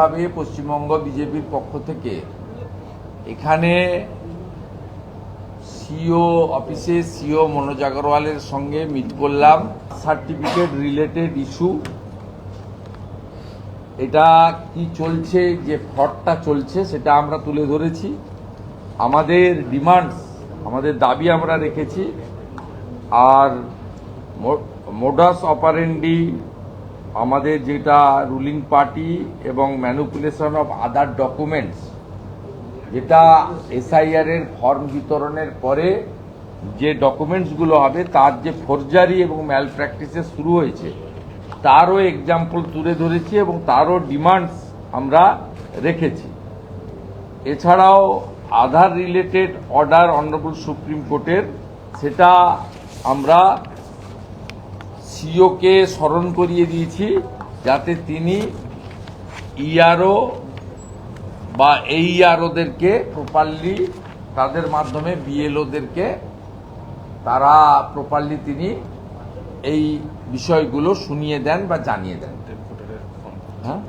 ভাবে পশ্চিমবঙ্গ বিজেপির পক্ষ থেকে এখানে সিও অফিসে সিও মনোজ আগরওয়ালের সঙ্গে মিট করলাম। সার্টিফিকেট রিলেটেড ইস্যু এটা কি চলছে, যে ফ্রডটা চলছে, সেটা আমরা তুলে ধরেছি। আমাদের ডিমান্ডস আমাদের দাবি আমরা রেখেছি। আর মোডাস অপারেন্ডি আমাদের যেটা রুলিং পার্টি এবং ম্যানুপুলেশন অফ আদার ডকুমেন্টস যেটা এসআইআর এর ফর্ম বিতরণের পরে যে ডকুমেন্টসগুলো হবে, তার যে ফোরজারি এবং ম্যাল প্র্যাকটিসে শুরু হয়েছে, তারও এক্সাম্পল তুলে ধরেছি এবং তারও ডিমান্ডস আমরা রেখেছি। এছাড়াও Aadhaar related order honourable supreme কোর্টের, সেটা আমরা সিওকে স্মরণ করিয়ে দিয়েছি যাতে তিনি ইআরও বা এইআরওদেরকে প্রপারলি তাদের মাধ্যমে বিএলওদেরকে তারা প্রপারলি তিনি এই বিষয়গুলো শুনিয়ে দেন বা জানিয়ে দেন। হ্যাঁ?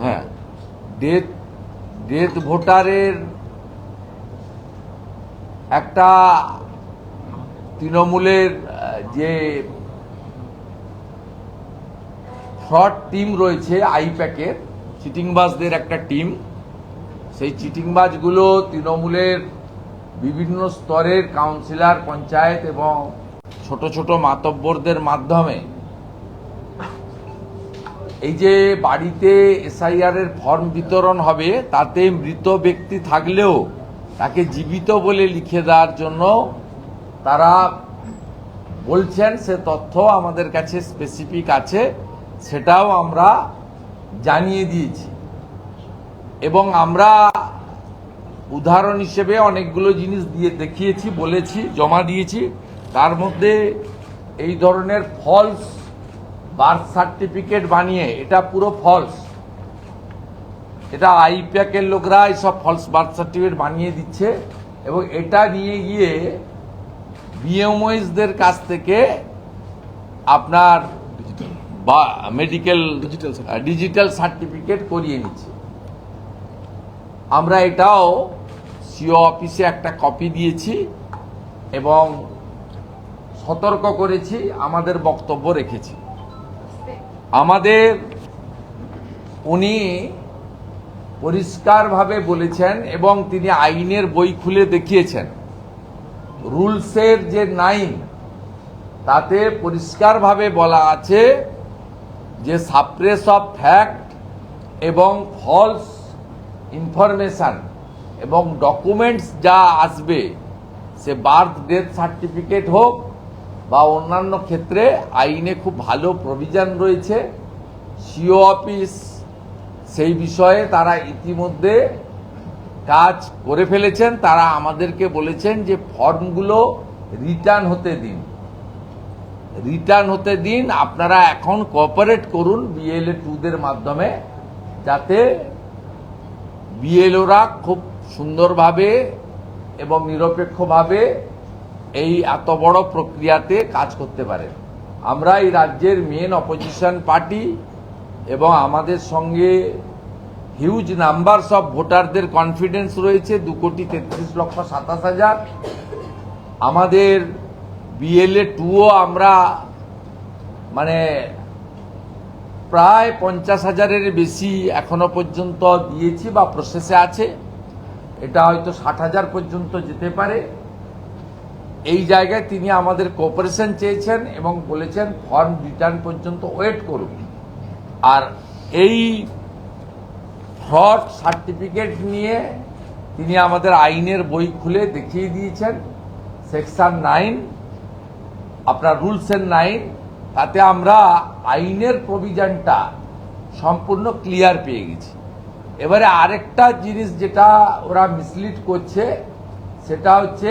হ্যাঁ। ডেথ ডেথ ভোটারের একটা তৃণমূলের যে ফ্রড টিম রয়েছে আইপ্যাকের। চিটিংবাজদের একটা টিম। সেই চিটিংবাজগুলো তৃণমূলের বিভিন্ন স্তরের কাউন্সিলর, পঞ্চায়েত এবং ছোট ছোট মাতব্বরদের মাধ্যমে এই যে বাড়িতে এসআইআর এর ফর্ম বিতরণ হবে, তাতে মৃত ব্যক্তি থাকলেও তাকে জীবিত বলে লিখে দেওয়ার জন্য তারা বলছেন, সে তথ্য আমাদের কাছে স্পেসিফিক আছে। সেটাও আমরা জানিয়ে দিয়েছি। এবং আমরা উদাহরণ হিসেবে অনেকগুলো জিনিস দিয়ে দেখিয়েছি, বলেছি, জমা দিয়েছি। তার মধ্যে এই ধরনের ফলস বার্থ সার্টিফিকেট বানিয়ে, এটা পুরো ফলস এটা আইপ্যাকের লোকরা এইসব ফলস বার্থ সার্টিফিকেট বানিয়ে দিচ্ছে এবং এটা নিয়ে গিয়ে বিএমওইসদের কাছ থেকে আপনার বা মেডিকেল ডিজিটাল সার্টিফিকেট করিয়ে নিচ্ছে। আমরা এটাও সিও অফিসে একটা কপি দিয়েছি এবং সতর্ক করেছি আমাদের বক্তব্য রেখেছি। আমাদের উনি পরিষ্কারভাবে বলেছেন এবং তিনি আইনের বই খুলে দেখিয়েছেন। রুলসের যে নাইন তাতে পরিষ্কারভাবে বলা আছে যে সাপ্রেস অফ ফ্যাক্ট এবং ফলস ইনফরমেশন এবং ডকুমেন্টস যা আসবে, সে বার্থ ডেথ সার্টিফিকেট হোক বা অন্যান্য ক্ষেত্রে আইনে খুব ভালো প্রভিশন রয়েছে। সিও অফিস সেই বিষয়ে তারা ইতিমধ্যে কাজ করে ফেলেছেন। তারা আমাদেরকে বলেছেন যে ফর্মগুলো রিটার্ন হতে দিন। রিটার্ন হতে দিন, আপনারা এখন কোঅপারেট করুন বিএলএ টুদের মাধ্যমে, যাতে বিএলওরা খুব সুন্দরভাবে এবং নিরপেক্ষভাবে এই এত বড় প্রক্রিয়াতে কাজ করতে পারে। আমরা এই রাজ্যের মেন অপোজিশন পার্টি এবং আমাদের সঙ্গে হিউজ নাম্বারস অফ ভোটারদের কনফিডেন্স রয়েছে, দু কোটি তেত্রিশ লক্ষ সাতাশ হাজার। আমাদের বিএলএ টুও আমরা মানে প্রায় পঞ্চাশ হাজারের বেশি এখনও পর্যন্ত দিয়েছি বা প্রসেসে আছে। এটা হয়তো ষাট হাজার পর্যন্ত যেতে পারে। এই জায়গায় তিনি আমাদের কোঅপারেশন চেয়েছেন এবং বলেছেন ফর্ম রিটার্ন পর্যন্ত ওয়েট করুন। আর এই ফ্রড সার্টিফিকেট নিয়ে তিনি আমাদের আইনের বই খুলে দেখিয়ে দিয়েছেন সেকশন নাইন আপনার রুলস এন্ড নাইন তাতে আমরা আইনের প্রভিজনটা সম্পূর্ণ ক্লিয়ার পেয়ে গেছি। এবারে আরেকটা জিনিস যেটা ওরা মিসলিড করছে, সেটা হচ্ছে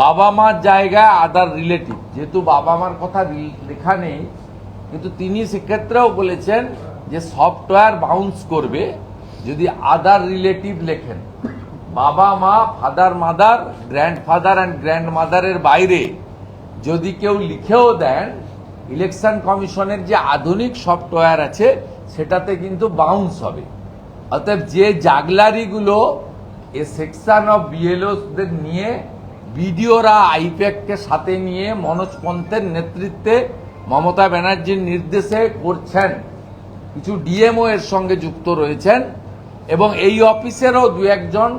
বাবা মার জায়গায় আদার রিলেটিভ যেহেতু বাবা মার কথা লেখা নেই, কিন্তু তিনি সেক্ষেত্রেও বলেছেন যে সফটওয়্যার বাউন্স করবে যদি আদার রিলেটিভ লেখেন। বাবা মা father mother grandfather and গ্র্যান্ড মাদারের বাইরে যদি কেউ লিখেও দেন ইলেকশন কমিশনের যে আধুনিক সফটওয়্যার আছে, সেটাতে কিন্তু বাউন্স হবে। অতএব যে জাগলারিগুলো এ সেকশন অফ বিএলওদের নিয়ে, বিডিওরা আইপ্যাককে সাথে নিয়ে মনোজ পন্থের নেতৃত্বে মমতা ব্যানার্জির নির্দেশে করছেন। কিছু ডিএমও এর সঙ্গে যুক্ত রয়েছেন এবং এই অফিসেরও দু একজন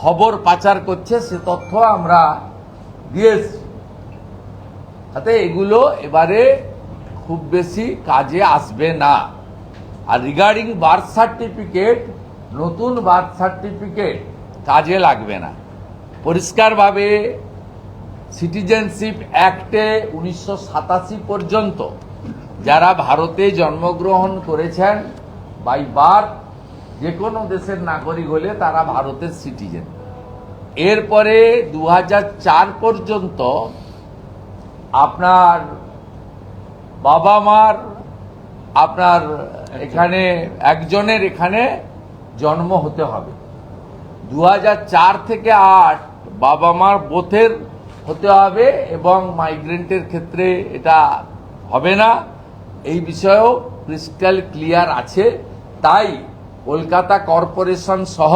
খবর পাচার করছে, সে তথ্য আমরা দিয়েছি তাতে এগুলো এবারে খুব বেশি কাজে আসবে না। আর রিগার্ডিং বার্থ সার্টিফিকেট নতুন বার্থ সার্টিফিকেট কাজে লাগবে না। পরিষ্কারভাবে সিটিজেনশিপ অ্যাক্টে উনিশশো সাতাশি পর্যন্ত যারা ভারতে জন্মগ্রহণ করেছেন বাই বার্থ যে কোনো দেশের নাগরিক হলে তারা ভারতের সিটিজেন এরপরে দু পর্যন্ত আপনার বাবা মার আপনার এখানে একজনের এখানে জন্ম হতে হবে। দু থেকে আট বাবা মার বোথের হতে হবে এবং মাইগ্রেন্টের ক্ষেত্রে এটা হবে না। এই বিষয়েও ক্রিস্টাল ক্লিয়ার আছে। তাই কলকাতা কর্পোরেশন সহ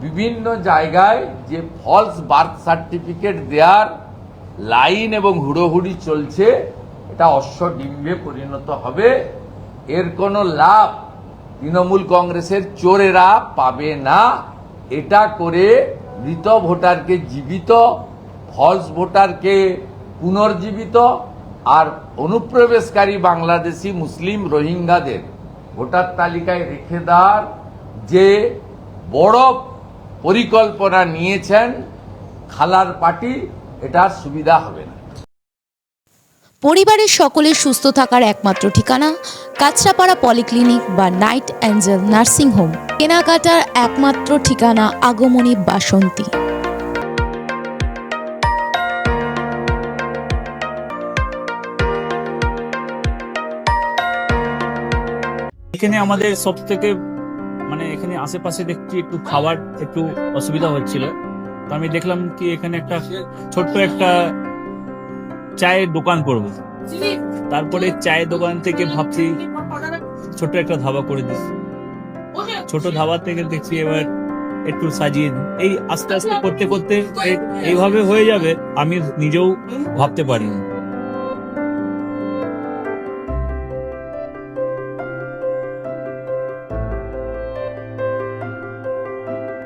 বিভিন্ন জায়গায় যে ফলস বার্থ সার্টিফিকেট দেওয়ার লাইন এবং হুড়োহুড়ি চলছে, এটা অশ্ব অশ্বডিম্বে পরিণত হবে। এর কোনো লাভ তৃণমূল কংগ্রেসের চোরেরা পাবে না। এটা করে মৃত ভোটারকে জীবিত ফলস ভোটারকে পুনর্জীবিত আর অনুপ্রবেশকারী বাংলাদেশি মুসলিম রোহিঙ্গাদের ভোটার তালিকায় রেখে দেওয়ার যে বড় পরিকল্পনা নিয়েছেন খালার পার্টি এটার সুবিধা হবে না। পরিবারের সকলের সুস্থ থাকার একমাত্র ঠিকানা কাঁচরাপাড়া পলিক্লিনিক বা নাইট অ্যাঞ্জেল নার্সিং হোম। কেনাকাটার একমাত্র ঠিকানা আগমনী বাসন্তী। এখানে আমাদের সব থেকে মানে এখানে আশেপাশে দেখছি একটু খাবার একটু অসুবিধা হচ্ছিল। তো আমি দেখলাম কি এখানে একটা ছোট্ট একটা চায়ের দোকান করব তারপরে চায়ের দোকান থেকে ভাবছি ছোট একটা ধাবা করে দিস ছোট ধাবা থেকে দেখছি এবার একটু সাজিয়ে। এই আস্তে আস্তে করতে করতে এই- এইভাবে হয়ে যাবে, আমি নিজেও ভাবতে পারিনি।